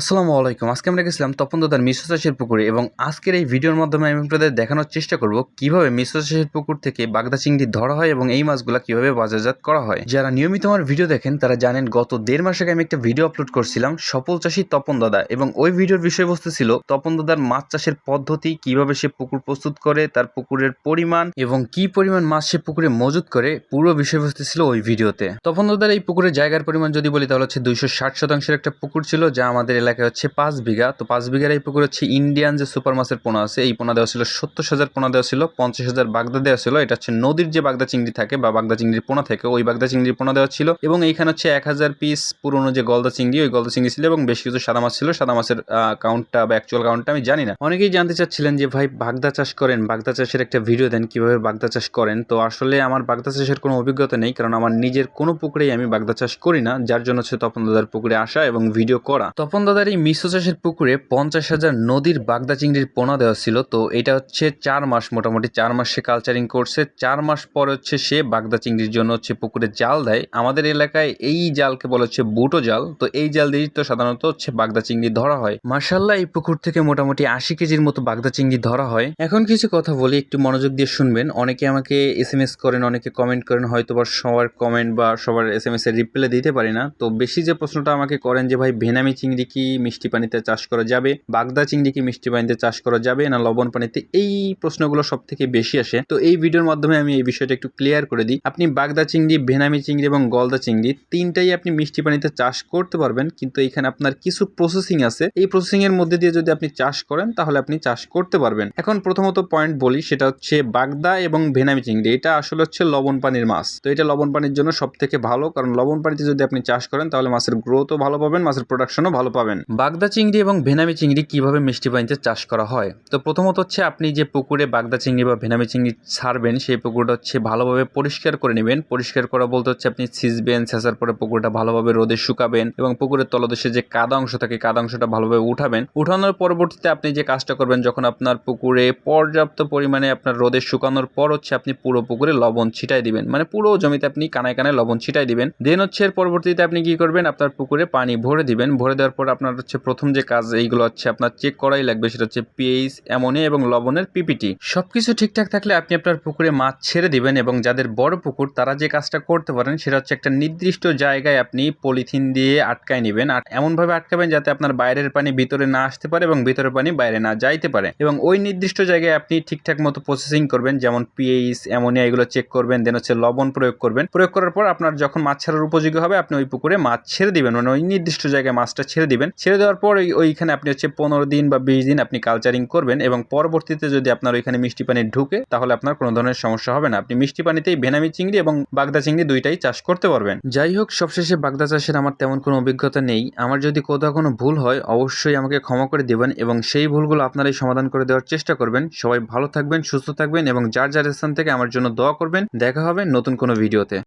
আসসালামু আলাইকুম। আজকে আমরা গেছিলাম তপন দাদার মিশ্র চাষের পুকুরে এবং আজকের এই ভিডিওর মাধ্যমে আমি আপনাদের দেখানোর চেষ্টা করব কীভাবে মিশ্র চাষের পুকুর থেকে বাগদা চিংড়ি ধরা হয় এবং এই মাছগুলো কীভাবে বাজারজাত করা হয়। যারা নিয়মিত আমার ভিডিও দেখেন, তারা জানেন গত দেড় মাস আগে আমি একটা ভিডিও আপলোড করছিলাম সফল চাষী তপন দাদা এবং ওই ভিডিওর বিষয়বস্তু ছিল তপন দাদার মাছ চাষের পদ্ধতি, কীভাবে সে পুকুর প্রস্তুত করে, তার পুকুরের পরিমাণ এবং কি পরিমাণ মাছ সে পুকুরে মজুত করে, পুরো বিষয়বস্তু ছিল ওই ভিডিওতে। তপন দাদার এই পুকুরের জায়গার পরিমাণ যদি বলি তাহলে হচ্ছে দুইশো ষাট শতাংশের একটা পুকুর ছিল যা আমাদের এলাকায় হচ্ছে পাঁচ বিঘা। তো পাঁচ বিঘার এই পুকুর হচ্ছে ইন্ডিয়ান যে সুপার মাছের পোনা আছে, এই পোনা দেওয়া ছিল, সত্তর হাজার পোনা দেওয়া ছিল, পঞ্চাশ হাজার বাগদা দেওয়া ছিল। এটা হচ্ছে নদীর যে বাগদা চিংড়ি থাকে বা বাগদা চিংড়ির পোনা থাকে, ওই বাগদা চিংড়ির পোনা দেওয়া ছিল। এবং এইখানে হচ্ছে এক হাজার পিস পুরনো যে গলদা চিংড়ি, ওই গলদা চিংড়ি ছিল এবং বেশ কিছু সাদা মাছ ছিল। সাদা মাছের কাউন্টটা বা অ্যাকচুয়াল কাউন্টটা আমি জানি না। অনেকেই জানতে চাচ্ছিলেন যে, ভাই, বাগদা চাষ করেন? বাগদা চাষের একটা ভিডিও দেন, কীভাবে বাগদা চাষ করেন? তো আসলে আমার বাগদা চাষের কোনো অভিজ্ঞতা নেই, কারণ আমার নিজের কোনো পুকুরেই আমি বাগদা চাষ করি না। যার জন্য হচ্ছে তপন দাদার পুকুরে আসা এবং ভিডিও করা। তপন এই মিশ্র চাষের পুকুরে পঞ্চাশ হাজার নদীর বাগদা চিংড়ির পোনা দেওয়া ছিল, তো এটা হচ্ছে চার মাস মোটামুটি, চার মাস সে কালচারিং করছে, চার মাস পর হচ্ছে সে বাগদা চিংড়ির জন্য হচ্ছে পুকুরে জাল দেয়। আমাদের এলাকায় এই জালকে বলা হচ্ছে বুটো জাল, তো এই জাল দিয়েই তো সাধারণত হচ্ছে বাগদা চিংড়ি ধরা হয়। মার্শাল্লাহ এই পুকুর থেকে মোটামুটি আশি কেজির মতো বাগদা চিংড়ি ধরা হয়। এখন কিছু কথা বলি, একটু মনোযোগ দিয়ে শুনবেন। অনেকে আমাকে এস এম এস করেন, অনেকে কমেন্ট করেন হয়তো বা সবার কমেন্ট বা সবার এস এম এস এর রিপ্লাই দিতে পারি না। তো বেশি যে প্রশ্নটা আমাকে করেন যে, ভাই, ভেনামি চিংড়ি কি মিষ্টি পানিতে চাষ করা যাবে? বাগদা চিংড়ি কি মিষ্টি পানিতে চাষ করা যাবে? না লবণ পানিতে? এই প্রশ্নগুলো সব থেকে বেশি আসে। তো এই ভিডিওর মাধ্যমে আমি এই বিষয়টা একটু ক্লিয়ার করে দিই। আপনি বাগদা চিংড়ি, ভেনামি চিংড়ি এবং গলদা চিংড়ি তিনটাই আপনি মিষ্টি পানিতে চাষ করতে পারবেন। কিন্তু এখানে আপনার কিছু প্রসেসিং আছে। এই প্রসেসিং এর মধ্যে দিয়ে যদি আপনি চাষ করেন, তাহলে আপনি চাষ করতে পারবেন। এখন প্রথমত পয়েন্ট বলি, সেটা হচ্ছে বাগদা এবং ভেনামি চিংড়ি। এটা আসলে হচ্ছে লবণ পানির মাছ। তো এটা লবণ পানির জন্য সব থেকে ভালো। কারণ লবণ পানিতে যদি আপনি চাষ করেন, তাহলে মাছের গ্রোথও ভালো পাবেন, মাছের প্রোডাকশনও ভালো পাবেন। বাগদা চিংড়ি এবং ভেনামি চিংড়ি কীভাবে মিষ্টি পানিতে চাষ করা হয়? তো প্রথমত হচ্ছে আপনি যে পুকুরে বাগদা চিংড়ি বা ভেনামি চিংড়ি ছাড়বেন, সেই পুকুরটা হচ্ছে ভালোভাবে পরিষ্কার করে নেবেন। পরিষ্কার করা বলতে হচ্ছে আপনি ছিঁচবেন ছেঁচার পরে পুকুরটা ভালোভাবে রোদে শুকাবেন এবং পুকুরের তলদেশে যে কাদা অংশ থাকে, কাদা অংশটা ভালোভাবে উঠাবেন। উঠানোর পরবর্তীতে আপনি যে কাজটা করবেন, যখন আপনার পুকুরে পর্যাপ্ত পরিমাণে আপনার রোদে শুকানোর পর হচ্ছে আপনি পুরো পুকুরে লবণ ছিটাই দিবেন। মানে পুরো জমিতে আপনি কানায় কানায় লবণ ছিটাই দিবেন। দেন হচ্ছে এর পরবর্তীতে আপনি কি করবেন? আপনার পুকুরে পানি ভরে দিবেন। ভরে দেওয়ার পর আপনার হচ্ছে প্রথম যে কাজ এইগুলো হচ্ছে আপনার চেক করাই লাগবে, সেটা হচ্ছে পিএইচ অ্যামোনিয়া এবং লবণের পিপিটি। সবকিছু ঠিকঠাক থাকলে আপনি আপনার পুকুরে মাছ ছেড়ে দিবেন এবং যাদের বড় পুকুর তারা যে কাজটা করতে পারেন সেটা হচ্ছে একটা নির্দিষ্ট জায়গায় আপনি পলিথিন দিয়ে আটকায় নেবেন আর এমনভাবে আটকাবেন যাতে আপনার বাইরের পানি ভিতরে না আসতে পারে এবং ভিতরের পানি বাইরে না যাইতে পারে। এবং ওই নির্দিষ্ট জায়গায় আপনি ঠিকঠাক মতো প্রসেসিং করবেন, যেমন পিএইচ অ্যামোনিয়া এগুলো চেক করবেন দেন হচ্ছে লবণ প্রয়োগ করবেন। প্রয়োগ করার পর আপনার যখন মাছ ছাড়ার উপযোগী হবে, আপনি ওই পুকুরে মাছ ছেড়ে দিবেন মানে ওই নির্দিষ্ট জায়গায় মাছটা ছেড়ে দিবেন। ছেড়ে দেওয়ার পর ওই ওইখানে আপনি হচ্ছে পনেরো দিন বা বিশ দিন আপনি কালচারিং করবেন এবং পরবর্তীতে যদি আপনার ওইখানে মিষ্টি পানি ঢুকে, তাহলে আপনার কোনো ধরনের সমস্যা হবে না। আপনি মিষ্টি পানিতেই ভেনামি চিংড়ি এবং বাগদা চিংড়ি দুইটাই চাষ করতে পারবেন। যাই হোক, সবশেষে বাগদা চাষের আমার তেমন কোনো অভিজ্ঞতা নেই। আমার যদি কোথাও কোনো ভুল হয়, অবশ্যই আমাকে ক্ষমা করে দেবেন এবং সেই ভুলগুলো আপনারাই সমাধান করে দেওয়ার চেষ্টা করবেন। সবাই ভালো থাকবেন, সুস্থ থাকবেন এবং যার যার স্থান থেকে আমার জন্য দোয়া করবেন। দেখা হবে নতুন কোনো ভিডিওতে।